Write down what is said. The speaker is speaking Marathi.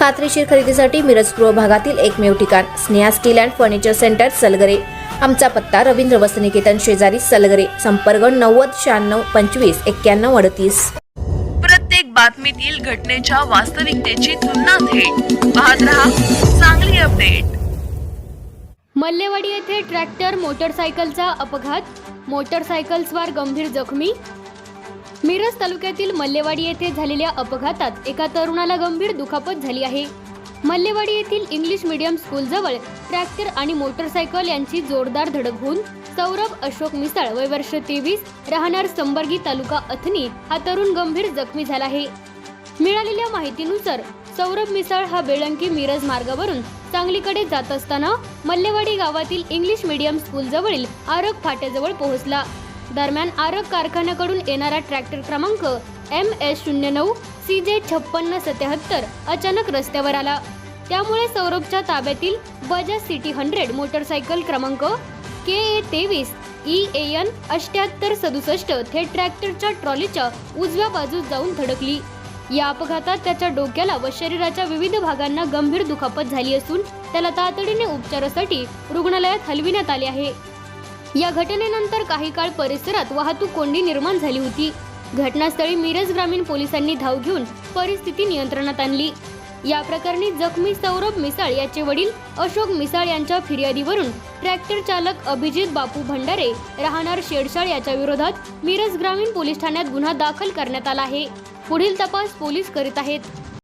खात्रीशीर खरेदीसाठी मिरज पूर्व भागातील एकमेव ठिकाण Sneha steel and furniture centre Salgare. आमचा पत्ता रवींद्र वसनिकेतन शेजारी सलगरे संपर्क नव्वद शहाण्णव पंचवीस एक्क्याण्णव अडतीस. प्रत्येक बातमीतील घटनेच्या वास्तविकतेची तुलना थेट. पाहत रहा चांगली अपडेट. मल्लेवाडी येथे ट्रॅक्टर मोटरसायकलचा अपघात. मोटरसायकलस्वार गंभीर जखमी. मिरज तालुक्यातील मल्लेवाडी येथे झालेल्या अपघातात एका तरुणाला गंभीर दुखापत झाली आहे. मल्लेवाडी येथील इंग्लिश मीडियम स्कूलजवळ ट्रॅक्टर आणि मोटरसायकल यांची जोरदार धडक होऊन सौरभ अशोक मिसाळ वय वर्ष तेवीस राहणार संबर्गी तालुका अथनी हा तरुण गंभीर जखमी झाला आहे. मिळालेल्या माहितीनुसार सौरभ मिसाळ हा बेळंकी मिरज मार्गावरून सांगलीकडे जात असताना मल्लेवाडी गावातील इंग्लिश मीडियम स्कूल जवळील आरग फाट्याजवळ पोहोचला. दरम्यान आरग कारखान्याकडून येणारा ट्रॅक्टर क्रमांक एम एस शून्य नऊ सी जे छप्पन्न सत्याहत्तर अचानक रस्त्यावर आला. त्यामुळे सौरभच्या ताब्यातील बजाज सिटी हंड्रेड मोटरसायकल क्रमांक के ए तेवीस ई ए एन अठ्याहत्तर सदुसष्ट थेट ट्रॅक्टरच्या ट्रॉलीच्या उजव्या बाजूस जाऊन धडकली. या अपघातात त्याच्या डोक्याला व शरीराच्या विविध भागांना गंभीर दुखापत झाली असून त्याला तातडीने उपचारासाठी रुग्णालयात हलविण्यात आले आहे. या घटनेनंतर काही काळ परिसरात वाहतूक कोंडी निर्माण झाली होती. घटनास्थळी मिरज ग्रामीण पोलिसांनी धाव घेऊन परिस्थिती नियंत्रणात आणली. या प्रकरणी जखमी सौरभ मिसाळ याचे वडील अशोक मिसाळ यांच्या फिर्यादीवरून ट्रॅक्टर चालक अभिजित बापू भंडारे राहणार शेडशाळ याच्या विरोधात मिरज ग्रामीण पोलीस ठाण्यात गुन्हा दाखल करण्यात आला आहे. पुढील तपास पोलीस करीत आहेत.